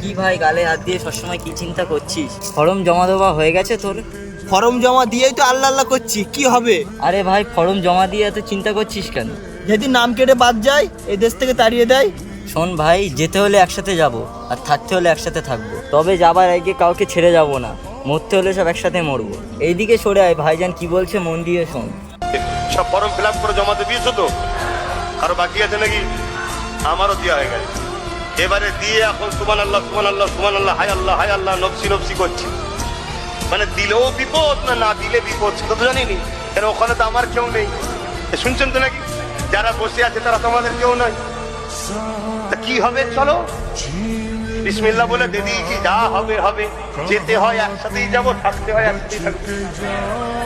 কি ভাই গালে হাত দিয়ে সবসময় কি চিন্তা করছিস? ফর্ম জমা দেওয়া হয়ে গেছে তোর? ফর্ম জমা দিয়েই তো আল্লাহ আল্লাহ করছি কি হবে? আরে ভাই ফর্ম জমা দিয়ে এত চিন্তা করছিস কেন? যদি নাম কেটে বাদ যায় এই দেশ থেকে তাড়িয়ে দেয়। শোন ভাই যেতে হলে একসাথে যাব আর থাকতে হলে একসাথে থাকব। তবে যাবার আগে কাউকে ছেড়ে যাব না মরতে হলে সব একসাথে মরবো। এইদিকে সরে আয় ভাইজান কি বলছে মন দিয়ে শোন। সব ফর্ম ফিল আপ করে জমাতে দিয়েছ তো? কারও বাকি আছে নাকি? আমারও দেওয়া হয়ে গেছে। এবারে দিয়ে এখন সুমান আল্লাহ সুমান আল্লাহ সুমান আল্লাহ হাই আল্লাহ হাই আল্লাহ নফসি নফসি করছি। মানে দিলেও বিপদ না না দিলে বিপদ সেটা তো জানিনি। কেন ওখানে তো আমার কেউ নেই? শুনছেন তো নাকি? যারা বসে আছে তারা তোমাদের কেউ নয়। তা কি হবে? চলো। বিসমিল্লা বলে দিদি দিয়েছি, যা হবে হবে। যেতে হয় একসাথেই যাব, থাকতে হয় একসাথেই থাকব।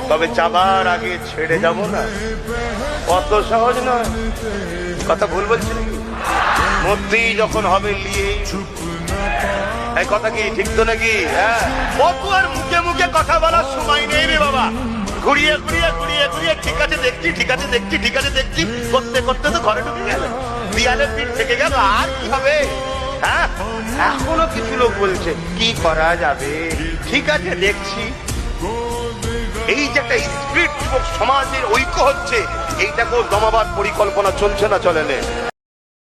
তবে যাবার আগে ছেড়ে যাব না। কত সহজ নয়। কথা ভুল বলছি নাকি? মধ্যেই যখন হবে নিয়ে এই কথা কি ঠিক তো নাকি? হ্যাঁ? আর মুখে মুখে কথা বলার সময় নেই রে বাবা। ঘুরিয়ে ঘুরিয়ে ঘুরিয়ে ঘুরিয়ে ঠিক আছে দেখছি, ঠিক আছে দেখছি, ঠিক আছে দেখছি। করতে করতে তো ঘরে ঢুকে গেল। দিয়ালের পিঠ থেকে গেল, আর কি হবে? হ্যাঁ? এখনও কিছু লোক বলছে, কি করা যাবে? ঠিক আছে, দেখছি। এই যে একটা স্পিরিট সমাজের ঐক্য হচ্ছে এইটা এইটাকেও দমাবার পরিকল্পনা চলছে না চলে